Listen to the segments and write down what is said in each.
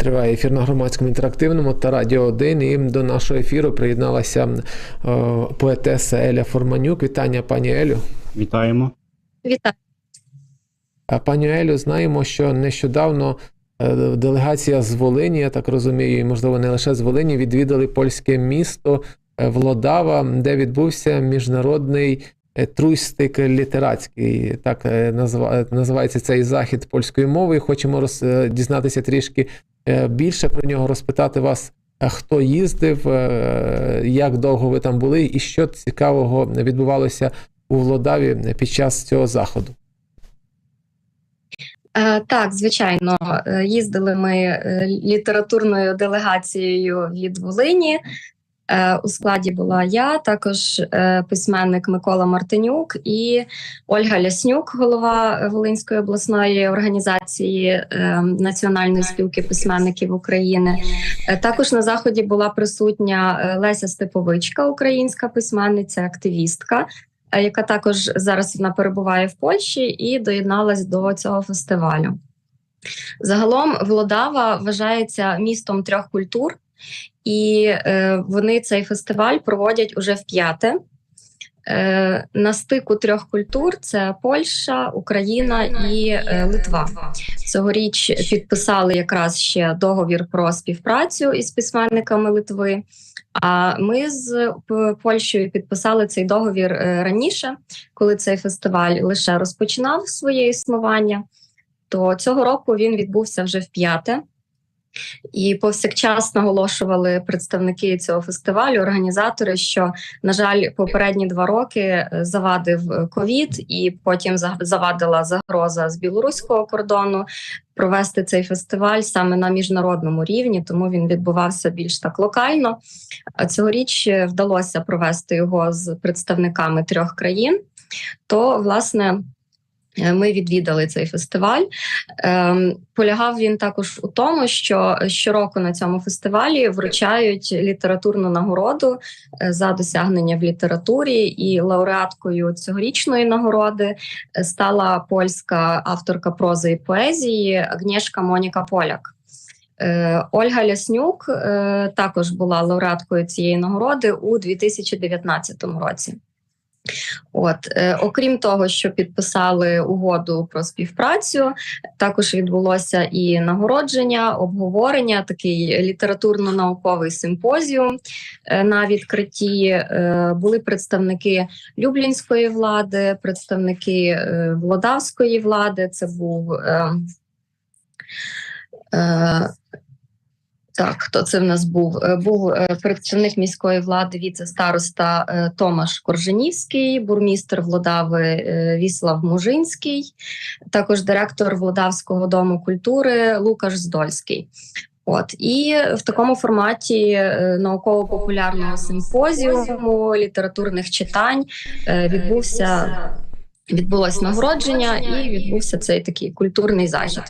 Триває ефір на громадському інтерактивному та Радіо 1. І до нашого ефіру приєдналася е, поетеса Еля Форманюк. Вітання, пані Елю. Вітаємо. Вітаю. Пані Елю, знаємо, що нещодавно е, делегація з Волині, я так розумію, і можливо не лише з Волині, відвідали польське місто е, Влодава, де відбувся міжнародний труйстик літератський. Так називається цей захід польською мовою. Хочемо роз, дізнатися трішки більше про нього, розпитати вас, е, хто їздив, е, як довго ви там були, і що цікавого відбувалося у Влодаві під час цього заходу. Е, Так, звичайно, Е, їздили ми е, літературною делегацією від Волині. Е, У складі була я, також е, письменник Микола Мартинюк і Ольга Ляснюк, голова Волинської обласної організації е, Національної спілки письменників України. Також на заході була присутня Леся Степовичка, українська письменниця, активістка, яка також зараз вона перебуває в Польщі і доєдналась до цього фестивалю. Загалом Володава вважається містом трьох культур, і е, вони цей фестиваль проводять уже в п'яте. Е, на стику трьох культур це Польща, Україна і е, Литва. Цьогоріч підписали якраз ще договір про співпрацю із письменниками Литви. А ми з Польщею підписали цей договір е, раніше, коли цей фестиваль лише розпочинав своє існування. То цього року він відбувся вже в п'яте. І повсякчас наголошували представники цього фестивалю, організатори, що на жаль, попередні два роки е, завадив е, ковід, і потім завадила загроза з білоруського кордону провести цей фестиваль саме на міжнародному рівні, тому він відбувався більш так локально. Цьогоріч е, вдалося провести його з представниками трьох країн. То власне. Е, Ми відвідали цей фестиваль. Ем, полягав він також у тому, що щороку на цьому фестивалі вручають літературну нагороду е, за досягнення в літературі, і лауреаткою цьогорічної нагороди е, стала польська авторка прози і поезії Агнєшка Моніка Поляк. Ольга Ляснюк також була лауреаткою цієї нагороди у 2019 році. От, е, окрім того, що підписали угоду про співпрацю, також відбулося і нагородження, обговорення, такий літературно-науковий симпозіум е, на відкритті. Е, були представники Люблінської влади, представники е, Володавської влади. Це був е, е, так, хто це в нас був? Е, Був е, представник міської влади, віце-староста е, Томаш Корженівський, бурмістр Владави е, Віслав Мужинський, також директор Владавського дому культури Лукаш Здольський. От і в такому форматі науково-популярного симпозіуму, літературних читань відбувся відбулось нагородження і відбувся цей такий культурний захід.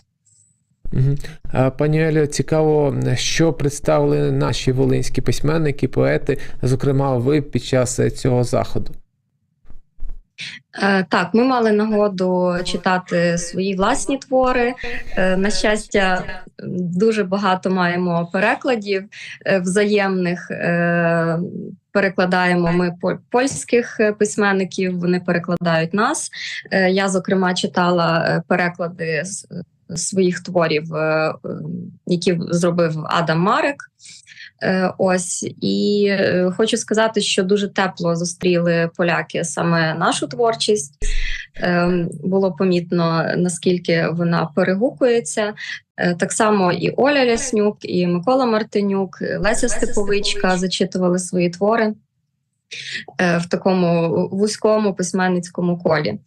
Пані Елю, цікаво, що представили наші волинські письменники, поети, зокрема, ви під час е, цього заходу. Е, Так, ми мали нагоду читати свої власні твори. Е, На щастя, дуже багато маємо перекладів взаємних. Перекладаємо ми польських письменників, вони перекладають нас. Я, зокрема, читала переклади своїх творів, е, які зробив Адам Марек. Е, Ось і е, хочу сказати, що дуже тепло зустріли поляки саме нашу творчість. Було помітно наскільки вона перегукується. Так само і Оля Ляснюк, і Микола Мартинюк, і Леся Степовичка зачитували свої твори. В такому вузькому письменницькому колі.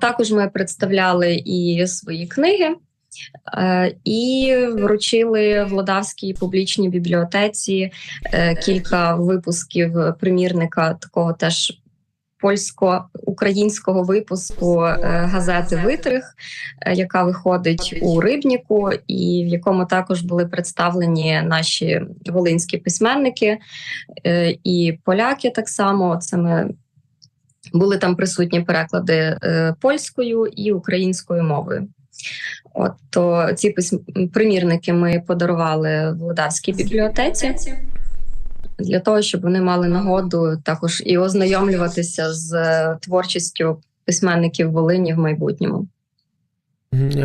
Також ми представляли і свої книги, І вручили в Лодавській публічній бібліотеці е, кілька випусків примірника такого теж польсько-українського випуску е, газети Витрих, е, яка виходить у Рибніку, і в якому також були представлені наші волинські письменники е, і поляки. Так само це ми. Були там присутні переклади е, польською і українською мовою. От то ці примірники ми подарували в Володарській бібліотеці для того, щоб вони мали нагоду також і ознайомлюватися з е, творчістю письменників Волині в майбутньому.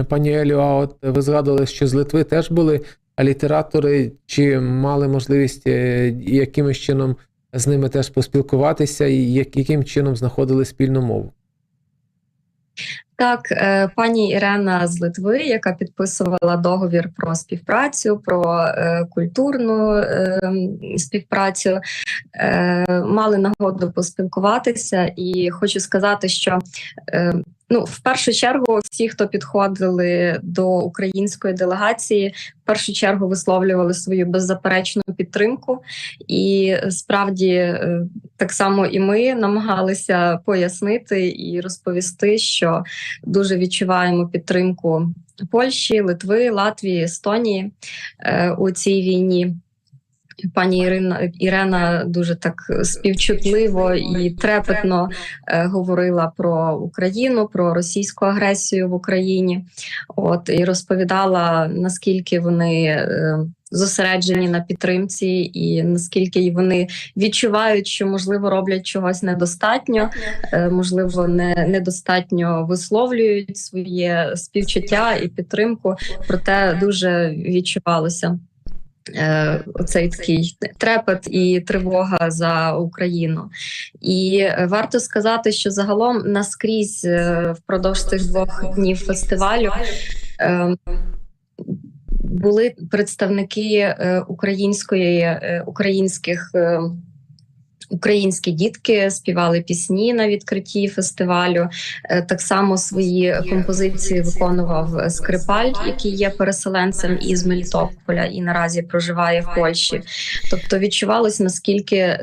Пані Елю, а от ви згадували, що з Литви теж були літератори, чи мали можливість е, якимось чином з ними теж поспілкуватися, і яким чином знаходили спільну мову? Так, е, пані Ірена з Литви, яка підписувала договір про співпрацю, про е, культурну е, співпрацю, мали нагоду поспілкуватися, і хочу сказати, що ну, в першу чергу, всі, хто підходили до української делегації, в першу чергу висловлювали свою беззаперечну підтримку, і справді так само і ми намагалися пояснити і розповісти, що дуже відчуваємо підтримку Польщі, Литви, Латвії, Естонії е, у цій війні. Пані Ірина Ірена дуже так співчутливо і трепетно е, говорила про Україну, про російську агресію в Україні. От і розповідала наскільки вони е, зосереджені на підтримці, і наскільки вони відчувають, що можливо роблять чогось недостатньо, е, можливо, не недостатньо висловлюють своє співчуття і підтримку. Проте дуже відчувалося. е, Оцей такий трепет і тривога за Україну, і варто сказати, що загалом наскрізь е, впродовж цих двох днів фестивалю е, були представники е, української е, українських. е, Українські дітки співали пісні на відкритті фестивалю. Так само свої композиції виконував Скрипаль, який є переселенцем із Мелітополя і наразі проживає в Польщі. Тобто відчувалось наскільки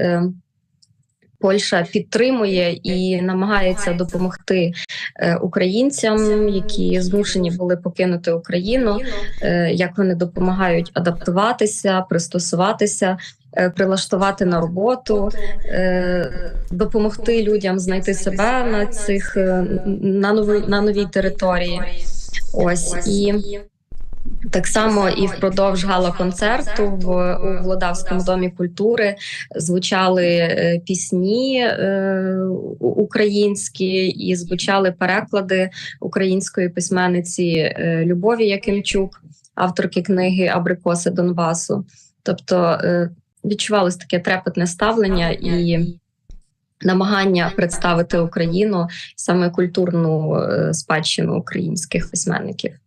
Польща підтримує і намагається допомогти е, українцям, які змушені були покинути Україну, е, як вони допомагають адаптуватися, пристосуватися. е, Прилаштувати на роботу, допомогти людям знайти себе на цих на новій на новій території. Ось і так само і впродовж гала-концерту в у Володавському домі культури звучали е, пісні е, українські і звучали переклади української письменниці е, Любові Якимчук, авторки книги Абрикоси Донбасу. Тобто е, відчувалось таке трепетне ставлення і намагання представити Україну саме культурну е, спадщину українських письменників.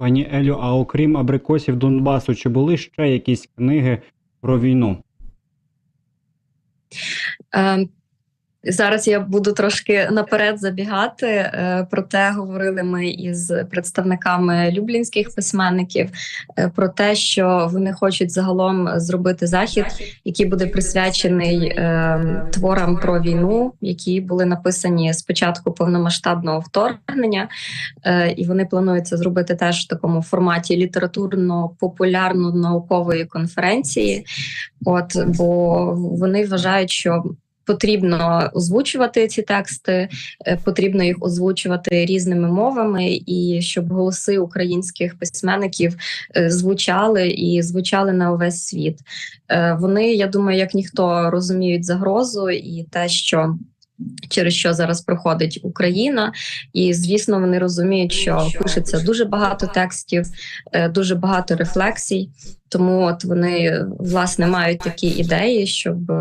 Пані Елю, а окрім абрикосів Донбасу, чи були ще якісь книги про війну? Зараз я буду трошки наперед забігати. е, Проте говорили ми із представниками люблінських письменників е, про те, що вони хочуть загалом зробити захід, який буде присвячений е, творам про війну, які були написані з початку повномасштабного вторгнення, Е, і вони планують це зробити теж в такому форматі літературно-популярно-наукової конференції. От бо вони вважають, що потрібно озвучувати ці тексти, е, потрібно їх озвучувати різними мовами, і щоб голоси українських письменників е, звучали і звучали на увесь світ. Е, Вони, я думаю, як ніхто розуміють загрозу і те, що. Через що зараз проходить Україна, і звісно, вони розуміють, що пишеться дуже багато текстів, дуже багато рефлексій. Тому от вони власне мають такі ідеї, щоб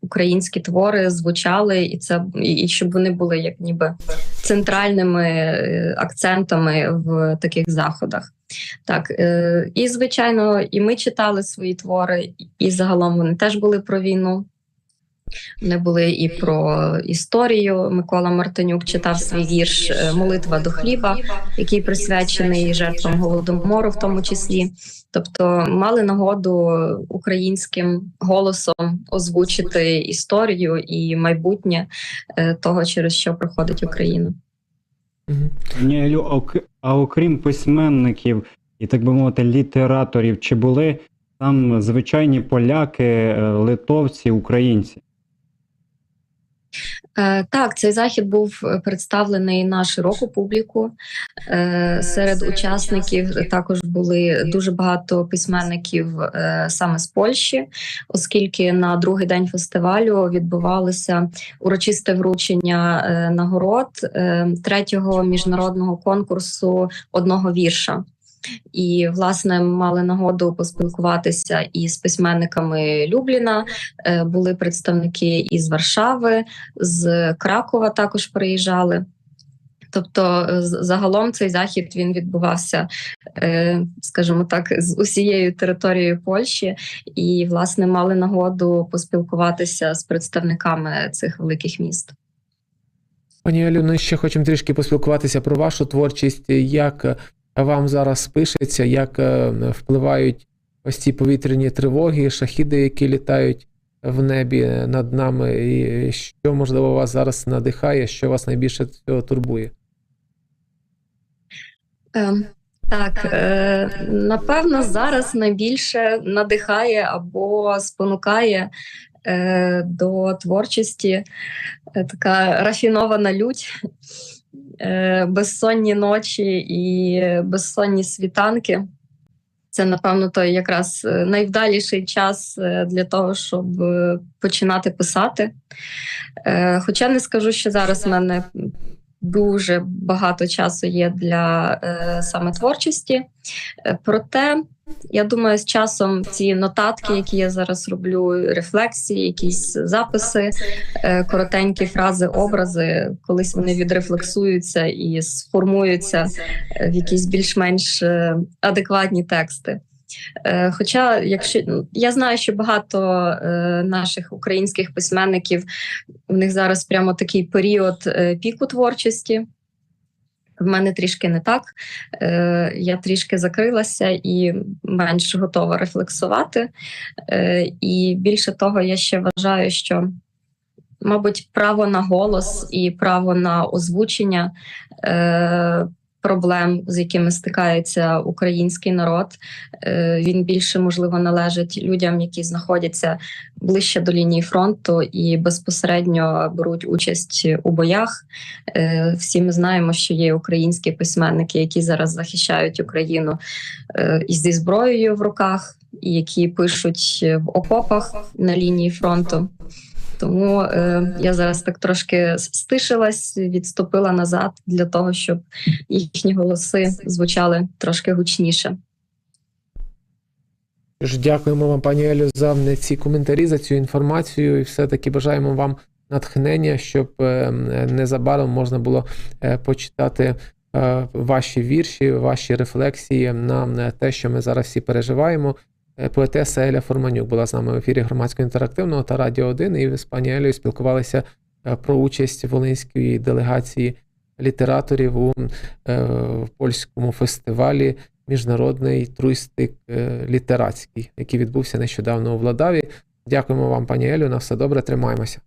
українські твори звучали, і це і щоб вони були як ніби центральними е, акцентами в таких заходах. Так е, і звичайно, і ми читали свої твори, і загалом вони теж були про війну. Вони були і про історію. Микола Мартинюк читав свій вірш е, Молитва до хліба, який присвячений жертвам голодомору, в тому числі. Тобто мали нагоду українським голосом озвучити історію і майбутнє е, того, через що проходить Україна. А окрім письменників і так би мовити, літераторів, чи були там звичайні поляки, е, литовці, українці? Е, Так, цей захід був е, представлений на широку публіку. Е, Серед учасників також були дуже багато письменників саме з Польщі, оскільки на другий день фестивалю відбувалося урочисте вручення нагород третього міжнародного конкурсу одного вірша. І, власне, мали нагоду поспілкуватися із письменниками Любліна. Е, Були представники із Варшави, з Кракова також приїжджали. Тобто, е, загалом цей захід він відбувався, е, скажімо так, з усією територією Польщі, і власне мали нагоду поспілкуватися з представниками цих великих міст. Пані Елю, ну ще хочемо трішки поспілкуватися про вашу творчість. Як вам зараз пишеться, як е, впливають ось ці повітряні тривоги, шахіди, які літають в небі над нами, і що можливо вас зараз надихає, що вас найбільше цього турбує? Ем, Так, е, напевно, зараз найбільше надихає або спонукає е, до творчості е, така рафінована лють, е, безсонні ночі і безсонні світанки. Це, напевно, той якраз е, найвдаліший час е, для того, щоб е, починати писати. Е, Хоча не скажу, що зараз в мене дуже багато часу є для е, саме творчості. Е, Проте, я думаю, з часом ці нотатки, які я зараз роблю, рефлексії, якісь записи, е, коротенькі фрази, образи, колись вони відрефлексуються і сформуються е, в якісь більш-менш е, адекватні тексти. Е, Хоча, якщо ну, я знаю, що багато е, наших українських письменників у них зараз прямо такий період е, піку творчості. В мене трішки не так. Я трішки закрилася і менш готова рефлексувати. І більше того, я ще вважаю, що, мабуть, право на голос і право на озвучення проблем, з якими стикається український народ, е, він більше можливо належить людям, які знаходяться ближче до лінії фронту і безпосередньо беруть участь у боях. Е, Всі ми знаємо, що є українські письменники, які зараз захищають Україну е, зі зброєю в руках, і які пишуть в окопах на лінії фронту. Тому е, я зараз так трошки стишилась, відступила назад для того, щоб їхні голоси звучали трошки гучніше. Дякуємо вам, пані Елю, за ці коментарі, за цю інформацію, і все-таки бажаємо вам натхнення, щоб е, незабаром можна було е, почитати е, ваші вірші, ваші рефлексії на те, що ми зараз всі переживаємо. Е, Поетеса Еля Форманюк була з нами в ефірі громадського інтерактивного та Радіо 1, і з пані Елею спілкувалися е, про участь волинської делегації літераторів у е, польському фестивалі міжнародний труїстик літерацький, який відбувся нещодавно у Владаві. Дякуємо вам, пані Елю. На все добре, тримаємося.